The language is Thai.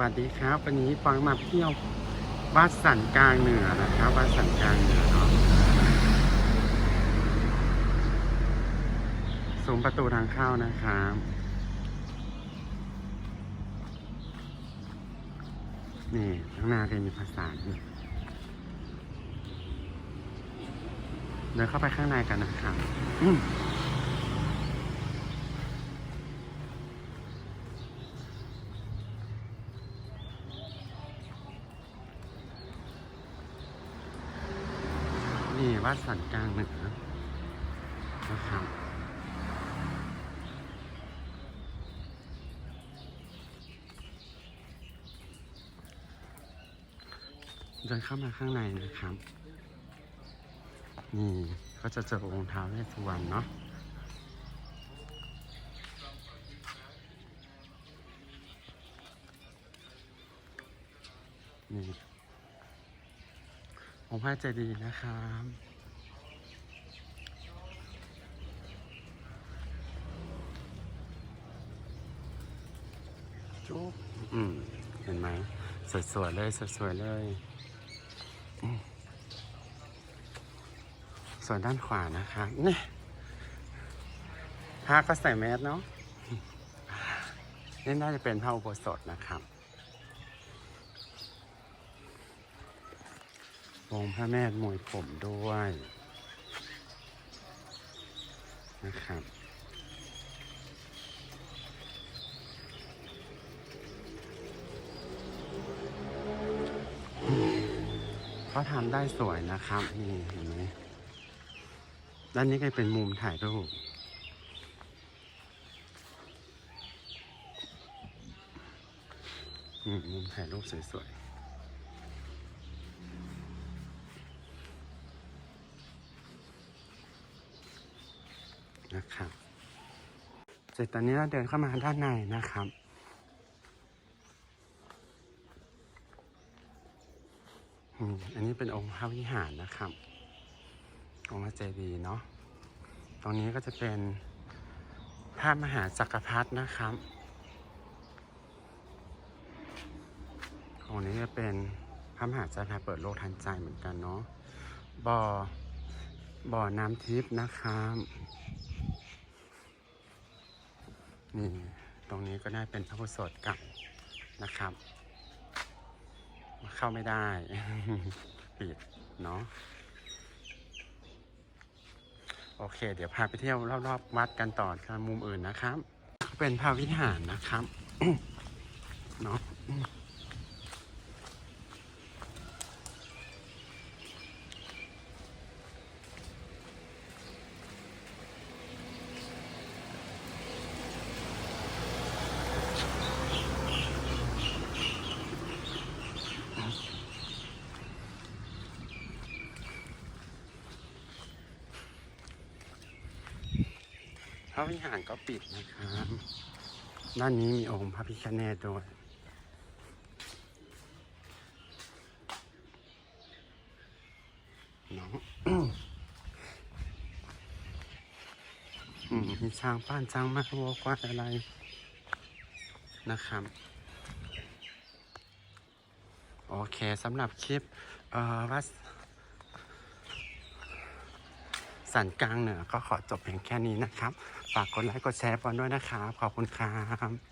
วัสดีครับ วันนี้ฟังมาเที่ยววัดสันกลางเหนือนะครับวัดสันกลางเหนือเนาะซุ้มประตูทางเข้านะครับนี่ข้างหน้าก็มีภาษานี่เดินเข้าไปข้างในกันนะครับ วัดสันกลางเหนือนะครับเดินเข้ามาข้างในนะครับ นี่ก็จะเจอองค์ท้าวเวสสุวรรณเนาะนี่องค์พระเจดีย์นะครับ จุ๊บ อืม เห็นไหมสวยๆเลยสวยๆเลยส่วนด้านขวานะคะนี่พระก็ใส่แมสเนาะนี่น่าจะเป็นพระอุโบสถนะครับองค์พระแม่มวยผมด้วยนะครับ เขาทำได้สวยนะครับ นี่เห็นไหมด้านนี้ก็เป็นมุมถ่ายรูปอืมุมถ่ายรูปสวยๆนะครับเสร็จตอนนี้เราเดินเข้ามาด้านในนะครับ อันนี้เป็นองค์พระวิหารนะครับ องค์พระเจดีย์เนาะ ตรงนี้ก็จะเป็นพระมหาจักรพรรดินะครับองค์นี้จะเป็นพระมหาจักรพรรดิเปิดโลกทันใจเหมือนกันเนาะ บ่อ บ่อน้ำทิพย์นะครับ นี่ ตรงนี้ก็ได้เป็นพระพุทธโสดก่านะครับ เข้าไม่ได้ ปิดเนาะโอเค เดี๋ยวพาไปเที่ยวรอบๆวัดกันต่อครับมุมอื่นนะครับ เป็นพระวิหารนะครับเนาะ พระวิหารก็ปิดนะครับ ด้านนี้มีองค์พระพิฆเนศด้วยนาะอืมมีช้างป้านช้างมาวัวควายอะไรนะครับ โอเคสำหรับคลิป เอ่อวัด สันกลางเหนือก็ขอจบเพียงแค่นี้นะครับ ฝากกดไลค์กดแชร์กันด้วยนะครับ ขอบคุณครับ